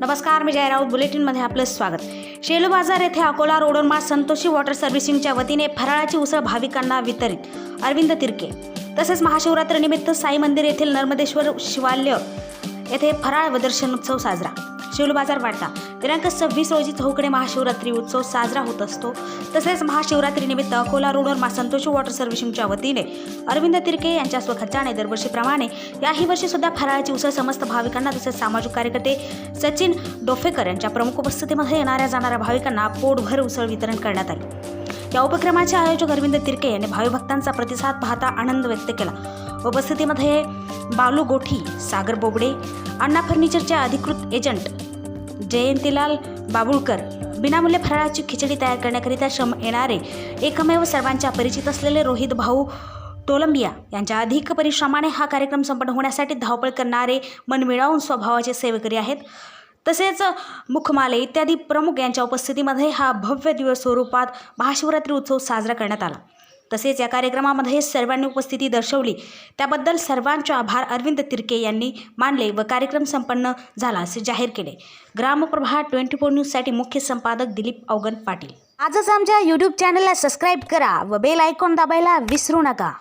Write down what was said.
नमस्कार मी जयराऊत बुलेटिनमध्ये आपलं स्वागत. शेलू बाजार येथे अकोला रोडवर मा संतोषी वॉटर सर्व्हिसिंगच्या वतीने फराळाची उसळ भाविकांना वितरित. अरविंद तिरके. तसेच महाशिवरात्रीनिमित्त साई मंदिर येथील नर्मदेश्वर शिवालय येथे फराळ व दर्शनोत्सव साजरा. शिवल बाजार वाढता दिनांक सव्वीस रोजी चौकडे महाशिवरात्री उत्सव साजरा होत असतो. तसेच महाशिवरात्रीनिमित्त अकोला रोडवर मा संतोष वॉटर सर्व्हिसिंगच्या वतीने अरविंद तिरके यांच्या स्वखर्चाने दरवर्षीप्रमाणे याही वर्षी सुद्धा फराळाची उसळ समस्त भाविकांना तसेच सामाजिक कार्यकर्ते सचिन डोफेकर यांच्या प्रमुख उपस्थितीमध्ये येणाऱ्या जाणाऱ्या भाविकांना पोटभर उसळ वितरण करण्यात आली. या उपक्रमाचे आयोजक अरविंद तिरके यांनी भाविभक्तांचा प्रतिसाद पाहता आनंद व्यक्त केला. उपस्थितीमध्ये बालू गोठी सागर बोबडे अण्णा फर्निचरचे अधिकृत एजंट जयंतीलाल बाबुळकर विनामूल्य फराळाची खिचडी तयार करण्याकरिता श्रम येणारे एकमेव सर्वांच्या परिचित असलेले रोहित भाऊ टोलंबिया यांच्या अधिक परिश्रमाने हा कार्यक्रम संपन्न होण्यासाठी धावपळ करणारे मन मिळावून स्वभावाचे सेवेकरी आहेत. तसेच मुखमाले इत्यादी प्रमुख यांच्या उपस्थितीमध्ये हा भव्य दिवस स्वरूपात महाशिवरात्री उत्सव साजरा करण्यात आला. तसेच या कार्यक्रमामध्ये सर्वांनी उपस्थिती दर्शवली. त्याबद्दल सर्वांचे आभार. अरविंद तिरके यांनी मानले व कार्यक्रम संपन्न झाला असे जाहीर केले. ग्रामप्रभा ट्वेंटी फोर न्यूजसाठी मुख्य संपादक दिलीप अवगन पाटील. आजच आमच्या यूट्यूब चॅनलला सबस्क्राईब करा व बेल आयकॉन दाबायला विसरू नका.